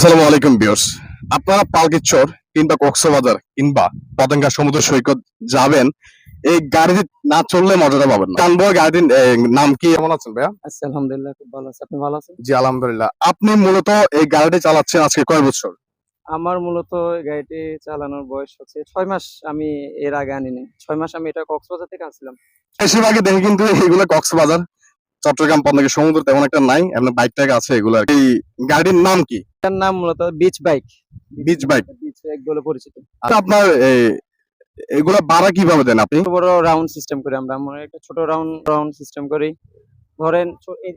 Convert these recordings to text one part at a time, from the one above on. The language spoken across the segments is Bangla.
আসসালামু আলাইকুম বিয়র্স আপনারা পালকিচর কিংবা কক্সবাজার কিংবা পতেঙ্গা সমুদ্র সৈকত যাবেন এই গাড়িতে না চললে মজাটা পাবেন না। টানবো গাড়িটির নাম কি? কেমন আছেন ভাইয়া? আচ্ছা আলহামদুলিল্লাহ খুব ভালো আছে। আপনি ভালো আছেন? জি আলহামদুলিল্লাহ। আপনি মূলত এই গাড়িটি চালাচ্ছেন আজকে কয় বছর? আমার মূলত এই গাড়িটি চালানোর বয়স হচ্ছে ছয় মাস আমি এর আগে আনিনি। ছয় মাস আমি এটা কক্সবাজার থেকে আনছিলাম। বেশিরভাগই দেখি কিন্তু এগুলো কক্সবাজার চট্টগ্রাম পতেঙ্গা সমুদ্র তেমন একটা নাই এমনি বাইক টাইক আছে এগুলো। এই গাড়ির নাম কি? এটার নাম মূলত beach bike beach bike beach bike বলে পরিচিত। আচ্ছা, আপনার এই, এগুলা ভাড়া কীভাবে দেন আপনি? ছোট বড় রাউন্ড সিস্টেম করি আমরা। আমরা একটা ছোট রাউন্ড রাউন্ড সিস্টেম করি। ধরেন এই-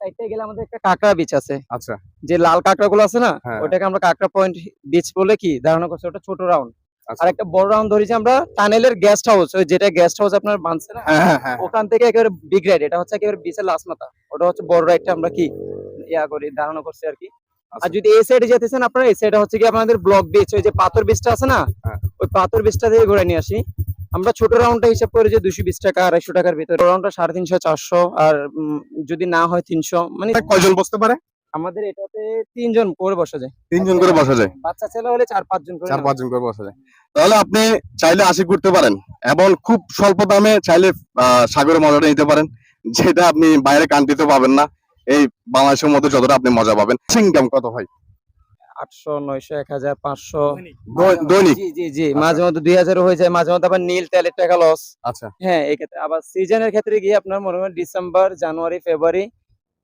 সাইডটায় গেলে আমাদের একটা কাঁকড়া বিচ আছে। আচ্ছা। যে লাল কাঁকড়া গুলো আছে না হ্যাঁ। ওটাকে আমরা কাঁকড়া পয়েন্ট বিচ বলে কি ধারণা করছি ওটা ছোট রাউন্ড আচ্ছা। আর একটা বড় রাউন্ড ধরেছি আমরা টানেলের গেস্ট হাউস ওই যেটা গেস্ট হাউস আপনার বানছে না হ্যাঁ হ্যাঁ ওখান থেকে একেবারে বিগ রাইড এটা হচ্ছে একেবারে বিচের লাস্ট মাথা। ওটা হচ্ছে বড় রাইডটা আমরা কি ইয়া করি ধারণা করছি আর কি। আর। যদি এই সাইডে যেতেছেন আপনারা এই সাইডে হচ্ছে কি আপনাদের ব্লক বিচ ওই যে পাথর বিচটা আছে না? হ্যাঁ। ওই পাথর বিচটা থেকে ঘুরে নিয়ে আসি। আমরা ছোট রাউন্ডটা হিসাব করে যে দুশো বিশ টাকা আড়াইশো টাকার ভিতরে। রাউন্ডটা সাড়ে তিনশো চারশো আর যদি না হয় তিনশো মানে কয়জন বসতে পারে? আমাদের এটাতে তিনজন করে বসা যায়। তিনজন করে বসা যায়? বাচ্চা ছেলে হলে চার পাঁচজন করে চার পাঁচজন করে বসা যায়। তাহলে আপনি চাইলে আশি করতে পারেন এবং খুব স্বল্প দামে চাইলে সাগরের মজাটা নিতে পারেন যেটা আপনি বাইরে কান্ট্রিতে পাবেন না। এই বাংলাদেশের মধ্যে যতটা আপনি মজা পাবেন। ইনকাম কত ভাই? আটশো নয়শো এক হাজার পাঁচশো। দৈনিক। জি জি জি মাঝে মধ্যে দুই হাজারও হয়ে যায় মাঝে মধ্যে আবার নীল তেলের টাকা লস আচ্ছা। হ্যাঁ এই ক্ষেত্রে আবার সিজনের ক্ষেত্রে গিয়ে আপনার মনে করেন ডিসেম্বর জানুয়ারি ফেব্রুয়ারি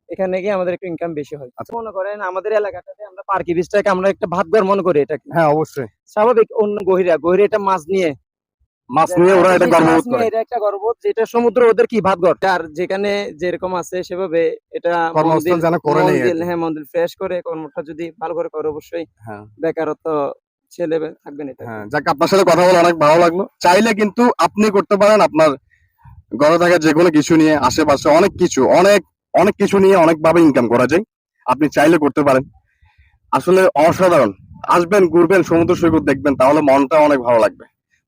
এখানে গিয়ে আমাদের একটু ইনকাম বেশি হয়। আচ্ছা। মনে করেন আমাদের এলাকাটাতে আমরা পার্কি বীজটাকে আমরা একটা ভাতঘর মনে করি এটাকে। হ্যাঁ অবশ্যই। স্বাভাবিক অন্য গহিরা গহিরা এটা মাছ নিয়ে মাছ নিয়ে ওরা এটা গর্ববোধ করে। এটা একটা গর্ববোধ যেটা সমুদ্র ওদের কি ভাতঘর আর যেখানে যেরকম আছে সেভাবে এটা কর্মস্থল যেন করে নেই। হ্যাঁ মন্দির ফ্রেশ করে কর্মটা যদি ভালো করে করে অবশ্যই হ্যাঁ। বেকারত্ব ছেলে থাকবেন এটা। হ্যাঁ যাক আপনার সাথে কথা বলে অনেক ভালো লাগল। চাইলে কিন্তু আপনি করতে পারেন আপনার ঘরে থাকা যে কোনো কিছু নিয়ে আশেপাশে অনেক কিছু অনেক অনেক কিছু নিয়ে অনেক ভাবে ইনকাম করা যায়। আপনি চাইলে করতে পারেন। আসলে অসাধারণ। আসবেন ঘুরবেন সমুদ্র সৈকত দেখবেন তাহলে মনটা অনেক ভালো লাগবে।